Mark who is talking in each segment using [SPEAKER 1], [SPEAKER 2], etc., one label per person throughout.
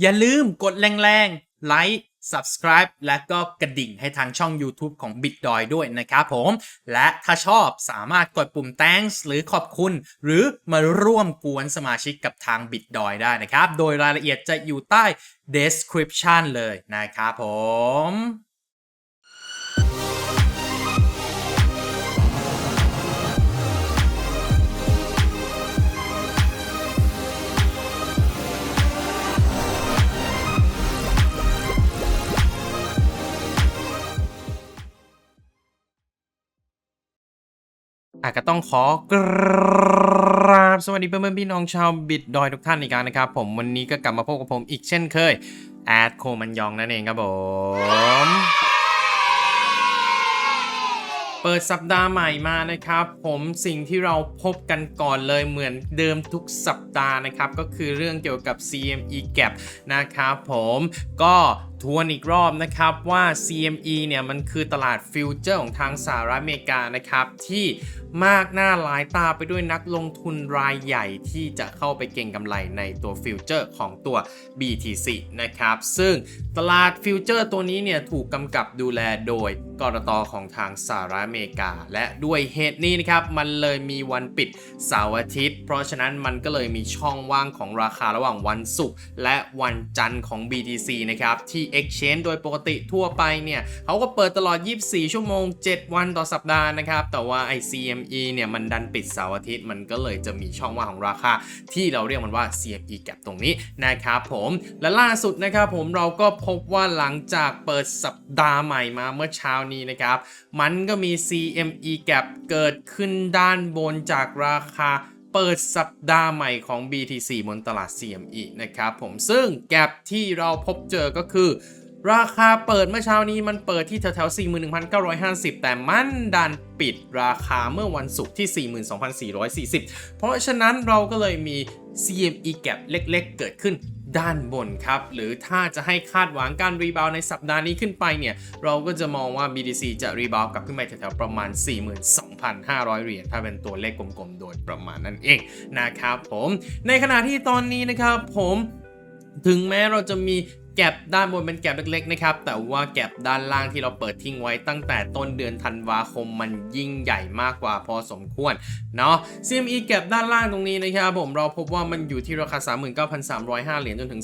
[SPEAKER 1] อย่าลืมกดแรงๆไลค์ subscribe และก็กระดิ่งให้ทางช่อง YouTube ของ BitDoy ด้วยนะครับผม และถ้าชอบสามารถกดปุ่ม thanks หรือขอบคุณ หรือมาร่วมกวนสมาชิกกับทาง BitDoy ได้นะครับ โดยรายละเอียดจะอยู่ใต้ description เลยนะครับผม อะก็ต้องขอกราบสวัสดีเพื่อนๆพี่น้องชาวบิดดอยทุกท่านอีกครั้งนะครับ ผมวันนี้ก็กลับมาพบกับผมอีกเช่นเคย แอดโคมันยองนั่นเองครับผม เปิดสัปดาห์ใหม่มานะครับ ผมสิ่งที่เราพบกันก่อนเลยเหมือนเดิมทุกสัปดาห์นะครับ ก็คือเรื่องเกี่ยวกับ CME Gap นะครับผมก็ ทวนอีกรอบนะครับว่า CME เนี่ยมันคือตลาดฟิวเจอร์ของทางสหรัฐอเมริกานะครับ ที่มากหน้าหลายตาไปด้วยนักลงทุนรายใหญ่ที่จะเข้าไปเก็งกำไรในตัวฟิวเจอร์ของตัว BTC นะครับ ซึ่งตลาดฟิวเจอร์ตัวนี้เนี่ยถูกกำกับดูแลโดยกรตของทางสหรัฐอเมริกา และด้วยเหตุนี้นะครับ มันเลยมีวันปิดเสาร์อาทิตย์ เพราะฉะนั้นมันก็เลยมีช่องว่างของราคาระหว่างวันศุกร์และวันจันทร์ของ BTC นะครับที่ Exchange โดยปกติทั่วไปเนี่ยเขาก็เปิดตลอด 24 ชั่วโมง 7 วันต่อสัปดาห์นะครับ แต่ว่าไอ CME เนี่ยมันดันปิดเสาร์อาทิตย์ มันก็เลยจะมีช่องว่างของราคา ที่เราเรียกมันว่า CME gap ตรงนี้นะครับผมและล่าสุดนะครับผมเราก็พบว่าหลังจากเปิดสัปดาห์ใหม่มาเมื่อเช้านี้นะครับ มันก็มี CME gap เกิดขึ้นด้านบนจากราคา เปิดสัปดาห์ใหม่ของ BTC บนตลาด CME นะครับผมซึ่งแกลบที่เราพบเจอก็คือ ราคาเปิดเมื่อเช้านี้มันเปิดที่แถวๆ41,950 แต่มันดันปิดราคาเมื่อวันศุกร์ที่ 42,440 เพราะฉะนั้นเราก็เลยมี CME แกลบเล็กๆ เกิดขึ้น ด้านบนครับ หรือถ้าจะให้คาดหวังการรีบาวในสัปดาห์นี้ขึ้นไปเนี่ย เราก็จะมองว่า BTC จะรีบาวกลับขึ้นไปแถวๆประมาณ 42,500 เหรียญถ้าเป็นตัวเลขกลมๆ โดยประมาณนั่นเองนะครับผม ในขณะที่ตอนนี้นะครับผมถึงแม้เราจะมี แก็บด้านบนเป็นแก็บเล็กๆนะครับ แต่ว่าแก็บด้านล่างที่เราเปิดทิ้งไว้ตั้งแต่ต้นเดือนธันวาคมมันยิ่งใหญ่มากกว่าพอสมควรเนาะ CME แก็บด้านล่างตรงนี้นะครับผมเราพบว่ามันอยู่ที่ราคา 39,305 เหรียญจนถึง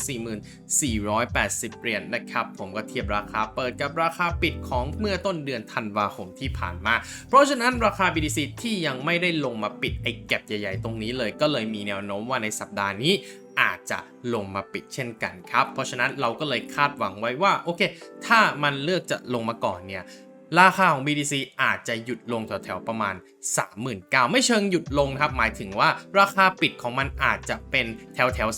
[SPEAKER 1] 44,80 เหรียญนะครับผมก็เทียบราคาเปิดกับราคาปิดของเมื่อต้นเดือนธันวาคมที่ผ่านมา เพราะฉะนั้นราคา BTC ที่ยังไม่ได้ลงมาปิดไอ้แก็บใหญ่ๆ ตรงนี้เลยก็เลยมีแนวโน้มว่าในสัปดาห์นี้ อาจจะลงมาปิดเช่นกันครับ เพราะฉะนั้นเราก็เลยคาดหวังไว้ว่าโอเค ถ้ามันเลือกจะลงมาก่อนเนี่ยราคาของ BTC อาจจะหยุดลงแถวๆประมาณ 39,000 ไม่เชิงหยุดลงครับ หมายถึงว่าราคาปิดของมันอาจจะเป็นแถวแถว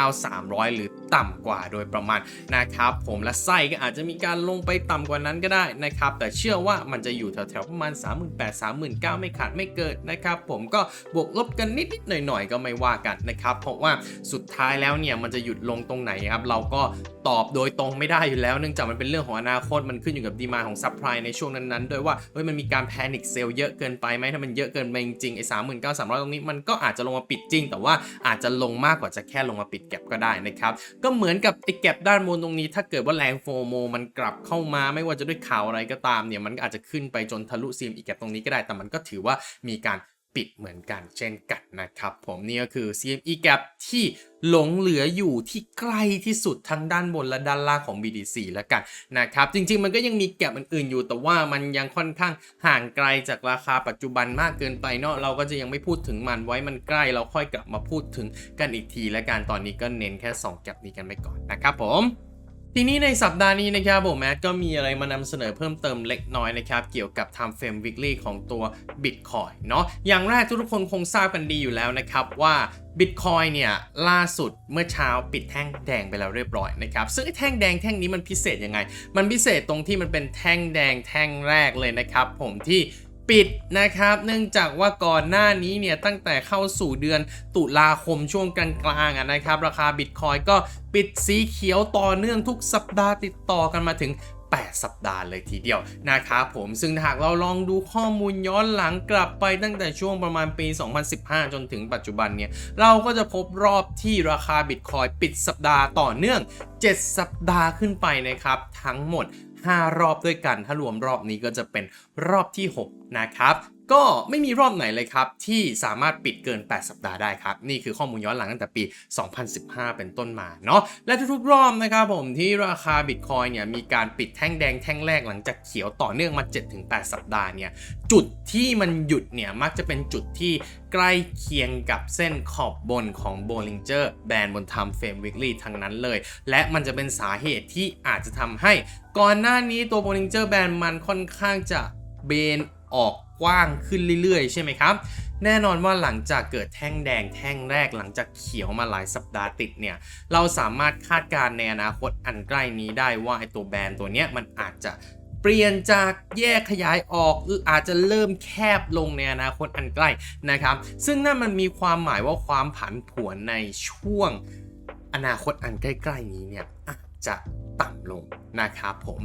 [SPEAKER 1] 39,300 หรือต่ำกว่าโดยประมาณนะครับผมและไส้ก็อาจจะมีการลงไปต่ำกว่านั้นก็ได้นะครับ แต่เชื่อว่ามันจะอยู่แถวๆประมาณ 38,000 39,000 ไม่ขาดไม่เกินนะครับ ผมก็บวกลบกันนิดๆหน่อยๆ ก็ไม่ว่ากันนะครับ เพราะว่าสุดท้ายแล้วเนี่ยมันจะหยุดลงตรงไหนครับ เราก็ตอบโดยตรงไม่ได้อยู่แล้ว เนื่องจากมันเป็นเรื่องของอนาคตมันขึ้นอยู่กับดีมาของซัพพลายในช่วงนั้นๆด้วยว่าเฮ้ยมันมีการแพนิคเซลเยอะเกินไปไหมถ้ามันเยอะเกินไปจริงๆไอ้สามหมื่นเก้าสามร้อยตรงนี้มันก็อาจจะลงมาปิดจริง แต่ว่าอาจจะลงมากกว่าจะแค่ลงมาปิดแก็บก็ได้นะครับก็เหมือนกับไอ้แก็บด้านบนตรงนี้ ถ้าเกิดว่าแรงโฟโมมันกลับเข้ามาไม่ว่าจะด้วยข่าวอะไรก็ตามเนี่ยมันก็อาจจะขึ้นไปจนทะลุซีมอีกแก็บตรงนี้ก็ได้แต่มันก็ถือว่ามีการ ปิดเหมือนกันเช่นกันนะครับผมนี่ก็คือ CME gap ที่หลงเหลืออยู่ที่ใกล้ที่สุดทั้งด้านบนและด้านล่างของ BTC แล้วกันนะครับจริงๆ มันก็ยังมีแก็บอื่นๆอยู่ แต่ว่ามันยังค่อนข้างห่างไกลจากราคาปัจจุบันมากเกินไปเนาะเราก็จะยังไม่พูดถึงมันไว้มันใกล้เราค่อยกลับมาพูดถึงกันอีกที และการตอนนี้ก็เน้นแค่2แก็บนี้กันไปก่อนนะครับผม ทีนี้ในสัปดาห์นี้นะครับผมแมทก็มีอะไรมานำเสนอเพิ่มเติมเล็กน้อยนะครับเกี่ยวกับ Time Frame Weekly ของตัว Bitcoin เนาะอย่างแรกทุกคนคงทราบกันดีอยู่แล้วนะครับว่า Bitcoin เนี่ยล่าสุดเมื่อเช้าปิดแท่งแดงไปแล้วเรียบร้อยนะครับซึ่งไอ้แท่งแดงแท่งนี้มันพิเศษยังไง มันพิเศษตรงที่มันเป็นแท่งแดงแท่งแรกเลยนะครับผมที่ ปิดนะครับ เนื่องจากว่าก่อนหน้านี้เนี่ยตั้งแต่เข้าสู่เดือนตุลาคมช่วงกลางๆอะนะครับ ราคาบิตคอยก็ปิดสีเขียวต่อเนื่องทุกสัปดาห์ติดต่อกันมาถึง8 สัปดาห์เลยทีเดียวนะครับผมซึ่งหากเราลองดูข้อมูลย้อนหลังกลับไปตั้งแต่ช่วงประมาณปี 2015 จนถึงปัจจุบันเนี่ย เราก็จะพบรอบที่ราคาบิตคอยปิดสัปดาห์ต่อเนื่อง 7 สัปดาห์ขึ้นไปนะครับ ทั้งหมด 5 รอบด้วยกัน ถ้ารวมรอบนี้ก็จะเป็นรอบที่ 6 นะครับ ก็ไม่มีรอบไหนเลยครับ ที่สามารถปิดเกิน 8 สัปดาห์ได้ครับ นี่คือข้อมูลย้อนหลังตั้งแต่ปี 2015 เป็นต้นมาเนาะและทุกๆรอบนะครับผมที่ราคาบิตคอยเนี่ยมีการปิดแท่งแดงแท่งแรกหลังจากเขียวต่อเนื่องมา 7-8 สัปดาห์เนี่ยจุดที่มันหยุดเนี่ยมักจะเป็นจุดที่ใกล้เคียงกับเส้นขอบบนของ Bollinger Band บน Time Frame Weekly ทั้งนั้นเลย และมันจะเป็นสาเหตุที่อาจจะทำให้ ก่อนหน้านี้ตัว Bollinger Band มันค่อนข้างจะเบนออก กว้างขึ้นเรื่อยๆ ใช่ไหมครับ แน่นอนว่าหลังจากเกิดแท่งแดงแท่งแรกหลังจากเขียวมาหลายสัปดาห์ติดเนี่ย เราสามารถคาดการณ์ในอนาคตอันใกล้นี้ได้ว่าไอตัวแบรนด์ตัวเนี้ยมันอาจจะเปลี่ยนจากแยกขยายออกหรืออาจจะเริ่มแคบลงในอนาคตอันใกล้นะครับ ซึ่งนั่นมันมีความหมายว่าความผันผวนในช่วงอนาคตอันใกล้ๆนี้เนี่ยอาจจะต่ำลงนะครับผม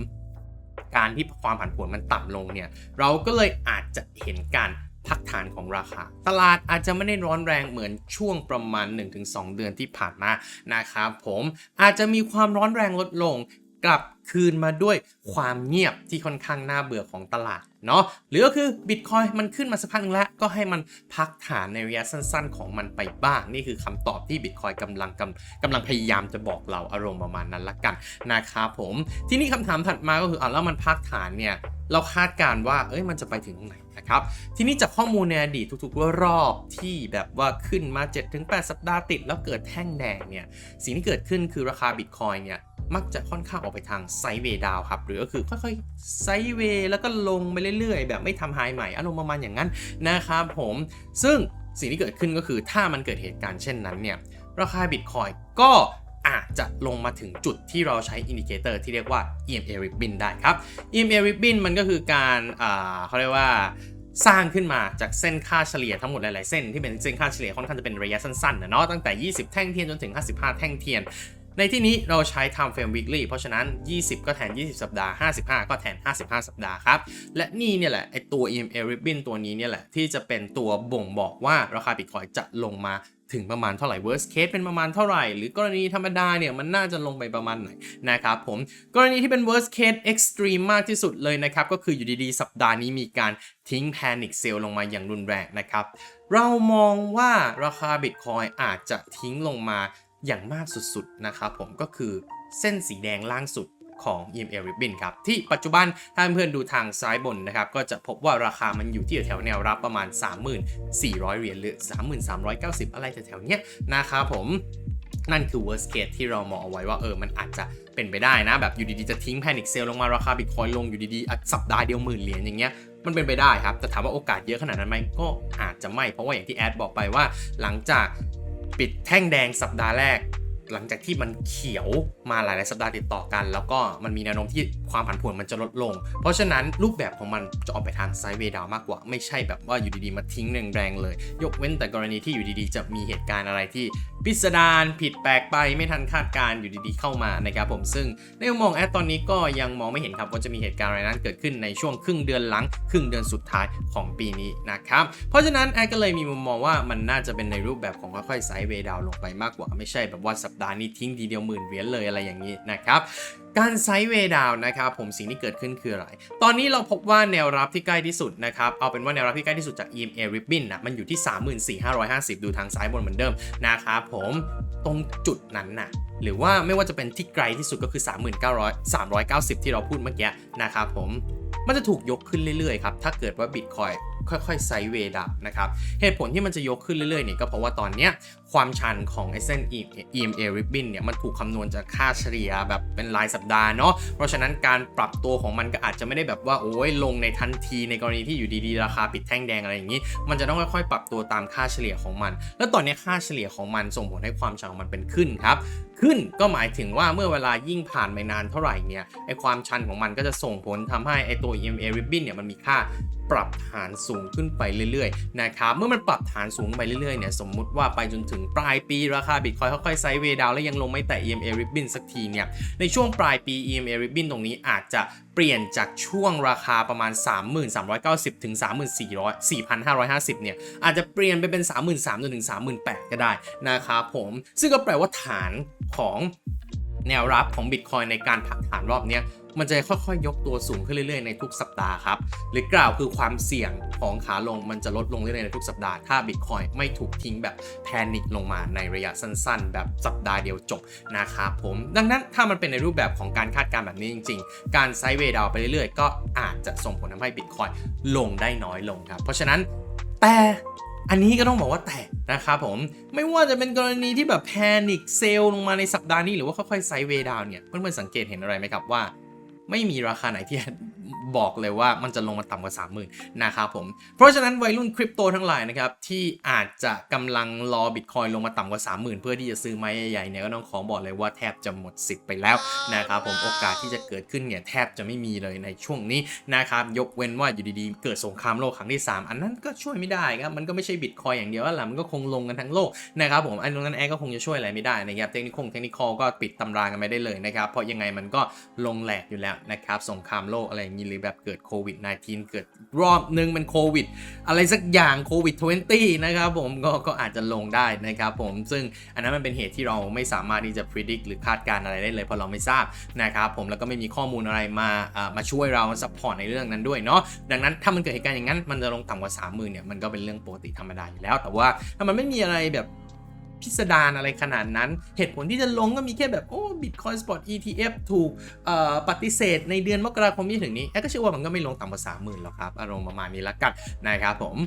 [SPEAKER 1] การที่ความผันผวนมันต่ำลงเนี่ยเราก็เลยอาจจะเห็นการพักฐานของราคา ตลาดอาจจะไม่ได้ร้อนแรงเหมือนช่วงประมาณ 1-2 เดือนที่ผ่านมานะครับผมอาจจะมีความร้อนแรงลดลง กลับคืนมาด้วยความเงียบที่ค่อนข้างน่าเบื่อของตลาดเนาะหรือก็คือบิตคอยมันขึ้นมาสักพักหนึงแล้ว ก็ให้มันพักฐานในระยะสั้น ๆ ของมันไปบ้าง นี่คือคำตอบที่บิตคอยกำลังกำกำลังพยายามจะบอกเราอารมณ์ประมาณนั้นละกันนะครับผม ทีนี้คำถามถัดมาก็คืออะแล้วมันพักฐานเนี่ยเราคาดการณ์ว่า เอ้ย มันจะไปถึงตรงไหนนะครับ ทีนี้จากข้อมูลในอดีตทุกๆรอบที่แบบว่าขึ้นมา 7-8 สัปดาห์ติด แล้วเกิดแท่งแดงเนี่ย สิ่งที่เกิดขึ้นคือราคาบิตคอยเนี่ย มักจะค่อนข้างออกไปทางไซเวดาวครับ หรือก็คือค่อยๆไซเวแล้วก็ลงไปเรื่อยๆ แบบไม่ทำไฮใหม่อารมณ์ประมาณอย่างนั้นนะครับผม ซึ่งสิ่งที่เกิดขึ้นก็คือถ้ามันเกิดเหตุการณ์เช่นนั้นเนี่ย ราคาบิตคอยก็อาจจะลงมาถึงจุดที่เราใช้อินดิเคเตอร์ที่เรียกว่า EMA ribbon ได้ครับ EMA ribbon มันก็คือการเขาเรียกว่าสร้างขึ้นมาจากเส้นค่าเฉลี่ยทั้งหมดหลาย ๆ เส้นที่เป็นเส้นค่าเฉลี่ยค่อนข้างจะเป็นระยะสั้น ๆนะเนาะตั้งแต่ 20 แท่งเทียนจนถึง 55 แท่งเทียน ในที่นี้เราใช้ time frame weekly เพราะฉะนั้น 20 ก็แทน 20 สัปดาห์ 55 ก็แทน 55 สัปดาห์ครับ และนี่เนี่ยแหละไอตัว EMA ribbon ตัวนี้เนี่ยแหละ ที่จะเป็นตัวบ่งบอกว่าราคา Bitcoin จะลงมาถึงประมาณเท่าไหร่ worst case เป็นประมาณเท่าไหร่ หรือกรณีธรรมดาเนี่ยมันน่าจะลงไปประมาณไหนนะครับผม กรณีที่เป็น worst case extreme มากที่สุดเลยนะครับ ก็คืออยู่ดีๆ สัปดาห์นี้มีการทิ้ง panic sale ลงมาอย่างรุนแรงนะครับ เรามองว่าราคา Bitcoin อาจจะทิ้งลงมา อย่างมากสุดๆนะครับผมก็คือเส้นสีแดงล่างสุดของ EMA Ribbon ครับ ที่ปัจจุบันถ้าเพื่อนๆดูทางซ้ายบนนะครับ ก็จะพบว่าราคามันอยู่ที่แถวแนวรับประมาณ 3,400 เหรียญหรือ 3,390 อะไรแถวๆเนี้ยนะครับผมนั่นคือ worst case ที่เรามองเอาไว้ว่าเออมันอาจจะเป็นไปได้นะ แบบอยู่ดีๆ จะทิ้ง panic sale ลงมาราคา Bitcoin ลงอยู่ดีๆอะสัปดาห์เดียวหมื่นเหรียญอย่างเงี้ยมันเป็นไปได้ครับ แต่ถามว่าโอกาสเยอะขนาดนั้นไหมก็อาจจะไม่ เพราะว่าอย่างที่แอดบอกไปว่าหลังจาก ปิดแท่งแดงสัปดาห์แรก หลังจากที่มันเขียวมาหลายๆสัปดาห์ติดต่อกัน แล้วก็มันมีแนวโน้มที่ความผันผวนมันจะลดลง เพราะฉะนั้นรูปแบบของมันจะออกไปทางไซด์เวดาวมากกว่า ไม่ใช่แบบว่าอยู่ดีๆมาทิ้งแรงๆเลย ยกเว้นแต่กรณีที่อยู่ดีๆ จะมีเหตุการณ์อะไรที่ พิสดารผิดแปลกไปไม่ทันคาดการณ์อยู่ดีๆเข้ามานะครับผมซึ่งในมุมมองแอดตอนนี้ก็ยังมองไม่เห็นครับว่าจะมีเหตุการณ์อะไรนั้นเกิดขึ้นในช่วงครึ่งเดือนหลัง ครึ่งเดือนสุดท้ายของปีนี้นะครับเพราะฉะนั้นแอดก็เลยมีมุมมองว่ามันน่าจะเป็นในรูปแบบของค่อยๆไซด์เวย์ดาวลงไปมากกว่าไม่ใช่แบบว่าสัปดาห์นี้ทิ้งทีเดียวหมื่นเหรียญเลยอะไรอย่างนี้นะครับ การไซด์เวย์ดาวนะครับผมสิ่งที่เกิดขึ้นคืออะไร ตอนนี้เราพบว่าแนวรับที่ใกล้ที่สุดนะครับ เอาเป็นว่าแนวรับที่ใกล้ที่สุดจาก EMA Ribbon นะมันอยู่ที่ 34,550 ดูทางซ้ายบนเหมือนเดิมนะครับผมตรงจุดนั้นน่ะ หรือว่าไม่ว่าจะเป็นที่ไกลที่สุดก็คือ 3,900 390 ที่เราพูดเมื่อกี้นะครับผมมันจะถูกยกขึ้นเรื่อยๆครับถ้าเกิดว่า Bitcoin ค่อยๆไซเวดับนะครับเหตุผลที่มันจะยกขึ้นเรื่อยๆเนี่ยก็เพราะว่าตอนเนี้ยความชันของไอเส้น EMA ribbon เนี่ยมันถูกคำนวณจากค่าเฉลี่ยแบบเป็นรายสัปดาห์เนาะเพราะฉะนั้นการปรับตัวของมันก็อาจจะไม่ได้แบบว่าโอ้ยลงในทันทีในกรณีที่อยู่ดีๆ ราคาปิดแท่งแดงอะไรอย่างนี้ มันจะต้องค่อยๆ ปรับตัวตามค่าเฉลี่ยของมัน แล้วตอนนี้ค่าเฉลี่ยของมันส่งผลให้ความชันของมันเป็นขึ้นครับ ขึ้นก็หมายถึงว่าเมื่อเวลายิ่งผ่านไปนานเท่าไหร่เนี่ยไอความชันของมันก็จะส่งผลทำให้ไอตัว EMA ribbon เนี่ยมันมีค่าปรับฐานสูงขึ้นไปเรื่อยๆนะครับเมื่อมันปรับฐานสูงไปเรื่อยๆเนี่ยสมมุติว่าไปจนถึงปลายปีราคาบิตคอยค่อยๆไซด์เวดาวแล้วยังลงไม่แต่ EMA ribbon สักทีเนี่ยในช่วงปลายปี EMA ribbon ตรงนี้อาจจะ เปลี่ยนจากช่วงราคาประมาณ 3,390 ถึง 3,400 4,550 เนี่ย อาจจะเปลี่ยนไปเป็น 33,000จนถึง38,000 ก็ได้นะครับผม ซึ่งก็แปลว่าฐานของแนวรับของ Bitcoin ในการผักฐานรอบนี้ มันจะค่อยๆ ยกตัวสูงขึ้นเรื่อยๆ ในทุกสัปดาห์ครับ หรือกล่าวคือความเสี่ยงของขาลงมันจะลดลงเรื่อยๆ ในทุกสัปดาห์ ถ้า Bitcoin ไม่ถูกทิ้งแบบแพนิคลงมาในระยะสั้นๆ แบบสัปดาห์เดียวจบนะครับผม ดังนั้นถ้ามันเป็นในรูปแบบของการคาดการณ์แบบนี้จริง ๆ การไซด์เวย์ดาวไปเรื่อยๆ ก็อาจจะส่งผลทำให้ Bitcoin ลงได้น้อยลงครับ เพราะฉะนั้นแต่อันนี้ก็ต้องบอกว่าแต่นะครับผมไม่ว่าจะเป็นกรณีที่แบบแพนิคเซลลงมาในสัปดาห์นี้หรือว่าค่อยๆไซด์เวย์ดาวเนี่ยเพื่อนๆสังเกตเห็นอะไรไหมครับว่า ไม่มีราคาไหนที่บอกเลยว่ามันจะลงมาต่ำกว่า 30,000 นะครับผม เพราะฉะนั้นวัยรุ่นคริปโตทั้งหลายนะครับ ที่อาจจะกำลังรอบิตคอยลงมาต่ำกว่า 30,000 เพื่อที่จะซื้อไม้ใหญ่ๆเนี่ยก็ต้องขอบอกเลยว่าแทบจะหมดสิทธิ์ไปแล้วนะครับผมโอกาสที่จะเกิดขึ้นเนี่ยแทบจะไม่มีเลยในช่วงนี้นะครับยกเว้นว่าอยู่ดีๆ เกิดสงครามโลกครั้งที่ 3 อันนั้นก็ช่วยไม่ได้ครับมันก็ไม่ใช่บิตคอยอย่างเดียวแล้วล่ะมันก็คงลงกันทั้งโลกนะครับผมอันนั้นแอร์ก็คงจะช่วยอะไรไม่ได้นะครับเทคนิคเทคนิคก็ปิดตำรากันไม่ได้เลยนะครับเพราะยังไงมันก็ลงแหลกอยู่แล้วนะครับสงครามโลกอะไรอย่างนี้หรือแบบเกิดโควิด -19 เกิดรอบนึงมันโควิด อะไรสักอย่างโควิด 20 นะครับผมก็ก็อาจจะลงได้นะครับผมซึ่งอันนั้นมันเป็นเหตุที่เราไม่สามารถที่จะ predict หรือคาดการณ์อะไรได้เลยเพราะเราไม่ทราบนะครับผมแล้วก็ไม่มีข้อมูลอะไรมาอ่ามาช่วยเราซัพพอร์ตในเรื่องนั้นด้วยเนาะดังนั้นถ้ามันเกิดเหตุการณ์อย่างนั้นมันจะลงต่ำกว่า 30,000เนี่ยมันก็เป็นเรื่องปกติธรรมดาอยู่แล้ว แต่ว่าถ้ามันไม่มีอะไรแบบ พิสดารอะไรขนาดนั้น เหตุผลที่จะลงก็มีแค่แบบ โอ้ Bitcoin Spot ETF ถูกเอ่อปฏิเสธในเดือนมกราคมที่ถึงนี้แอดก็เชื่อว่ามันก็ไม่ลงต่ำกว่า30,000หรอกครับ อารมณ์ประมาณนี้ละกันนะครับผม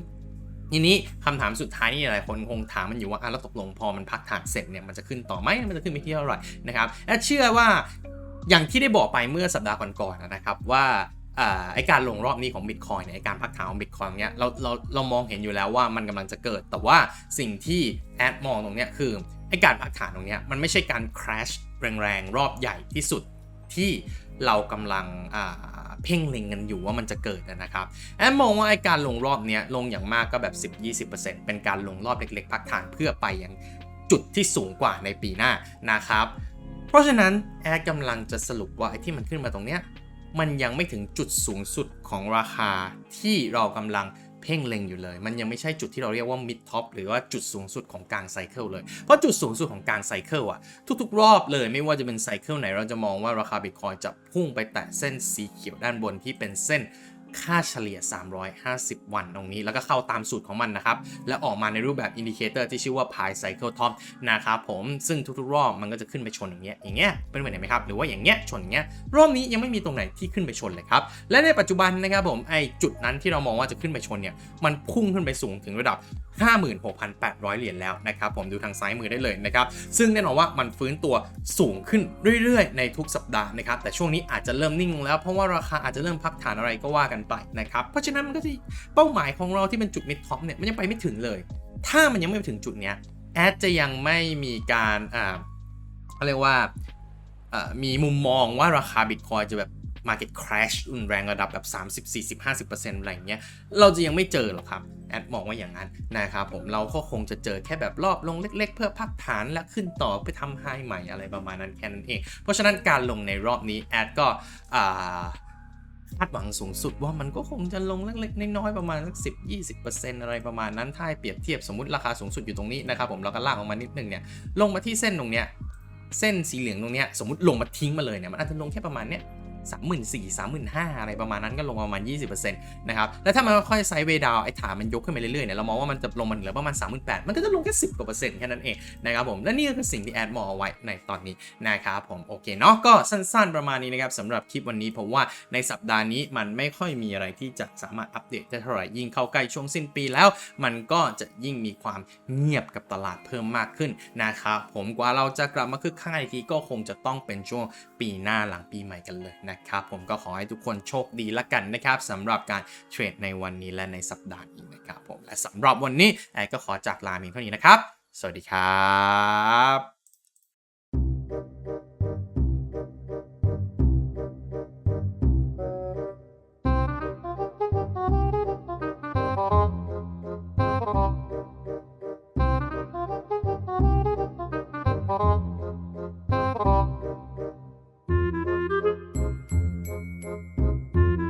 [SPEAKER 1] ทีนี้คำถามสุดท้ายนี่หลายคนคงถามมันอยู่ว่าอะแล้วตกลงพอมันพักฐานเสร็จเนี่ยมันจะขึ้นต่อไหมมันจะขึ้นไปที่เท่าไหร่นะครับแอดเชื่อว่าอย่างที่ได้บอกไปเมื่อสัปดาห์ก่อนๆนะครับว่า ไอการลงรอบนี้ของ Bitcoin เนี่ยไอการพักฐานของ Bitcoin เนี่ยเราเราเรามองเห็นอยู่แล้วว่ามันกำลังจะเกิด แต่ว่าสิ่งที่แอดมองตรงเนี้ยคือไอการพักฐานตรงเนี้ยมันไม่ใช่การ crash แรงๆ รอบใหญ่ที่สุดที่เรากำลังเพ่งเล็งกันอยู่ว่ามันจะเกิดนะครับแอมมองว่าไอการลงรอบเนี้ยลงอย่างมากก็แบบ 10-20%เป็นการลงรอบเล็กๆ พักฐานเพื่อไปยังจุดที่สูงกว่าในปีหน้านะครับ เพราะฉะนั้นแอดกำลังจะสรุปว่าไอที่มันขึ้นมาตรงเนี้ย มันยังไม่ถึงจุดสูงสุดของราคาที่เรากำลังเพ่งเล็งอยู่เลย มันยังไม่ใช่จุดที่เราเรียกว่ามิดท็อปหรือว่าจุดสูงสุดของกลางไซเคิลเลย เพราะจุดสูงสุดของกลางไซเคิลอะทุกๆ รอบเลยไม่ว่าจะเป็นไซเคิลไหนเราจะมองว่าราคาบิตคอยจะพุ่งไปแตะเส้นสีเขียวด้านบนที่เป็นเส้น ค่าเฉลี่ย 350 วันตรงนี้ แล้วก็เข้าตามสูตรของมันนะครับ และออกมาในรูปแบบอินดิเคเตอร์ที่ชื่อว่า Pi Cycle Top นะครับผม ซึ่งทุกๆรอบมันก็จะขึ้นไปชนอย่างเงี้ย อย่างเงี้ย เป็นแบบไหนไหมครับ หรือว่าอย่างเงี้ย ชนอย่างเงี้ย รอบนี้ยังไม่มีตรงไหนที่ขึ้นไปชนเลยครับ และในปัจจุบันนะครับผม ไอจุดนั้นที่เรามองว่าจะขึ้นไปชนเนี่ย มันพุ่งขึ้นไปสูงถึงระดับ 56,800 เหรียญแล้วนะครับผมดูทางซ้ายมือได้เลยนะครับซึ่งแน่นอนว่ามันฟื้นตัวสูงขึ้นเรื่อย ๆ ในทุกสัปดาห์นะครับแต่ช่วงนี้อาจจะเริ่มนิ่งแล้วเพราะว่าราคาอาจจะเริ่มพักฐานอะไรก็ว่ากันไปนะครับเพราะฉะนั้นมันก็จะเป้าหมายของเราที่เป็นจุดมิดท็อปเนี่ยมันยังไปไม่ถึงเลย ถ้ามันยังไม่ไปถึงจุดเนี้ยแอดจะยังไม่มีการอ่าเขาเรียกว่าอ่อมีมุมมองว่าราคาบิตคอยจะแบบ Market Crash รุนแรงระดับแบบ 30 40 50อะไรอย่างเงี้ยเราจะยังไม่เจอหรอกครับแอดมองว่าอย่างนั้นนะครับผมเราก็คงจะเจอแค่แบบรอบลงเล็ก ๆ เพื่อพักฐานและขึ้นต่อไปทำไฮใหม่อะไรประมาณนั้นแค่นั้นเอง เพราะฉะนั้นการลงในรอบนี้แอดก็คาดหวังสูงสุดว่ามันก็คงจะลงเล็กๆน้อยๆประมาณสักสิบยี่สิบเปอร์เซ็นต์อะไรประมาณนั้นถ้าเปรียบเทียบสมมติราคาสูงสุดอยู่ตรงนี้นะครับผมเราก็ลากออกมานิดนึงเนี่ยลงมาที่เส้นตรงเนี้ยเส้นสีเหลืองตรงเนี้ยสมมติลงมาทิ้งมาเลยเนี่ยมันอาจจะลงแค่ประมาณเนี้ย สามหมื่นสี่สามหมื่นห้าอะไรประมาณนั้นก็ลงประมาณ 20%นะครับแล้วถ้ามันค่อยไซด์เวดาวไอ้ฐานมันยกขึ้นไปเรื่อยๆเนี่ยเรามองว่ามันจะลงมาเหลือประมาณ 38,000มันก็จะลงแค่10กว่าเปอร์เซ็นต์แค่นั้นเองนะครับผมและนี่ก็คือสิ่งที่แอดมองเอาไว้ในตอนนี้นะครับผมโอเคเนาะก็สั้นๆประมาณนี้นะครับสำหรับคลิปวันนี้ผมว่าในสัปดาห์นี้มันไม่ค่อยมีอะไรที่จะสามารถอัปเดตได้เท่าไหร่ยิ่งเข้าใกล้ช่วงสิ้นปีแล้ว มันก็จะยิ่งมีความเงียบกับตลาดเพิ่มมากขึ้นนะครับผมกว่าเราจะกลับมาคึกคักอีกทีก็คงจะต้องเป็นช่วงปีหน้าหลังปีใหม่กันเลยนะครับ ผมก็ขอให้ทุกคนโชคดีละกันนะครับสำหรับการเทรดในวันนี้และในสัปดาห์นี้นะครับผมและสำหรับวันนี้แอดก็ขอจากลาเพียงเท่านี้นะครับ สวัสดีครับ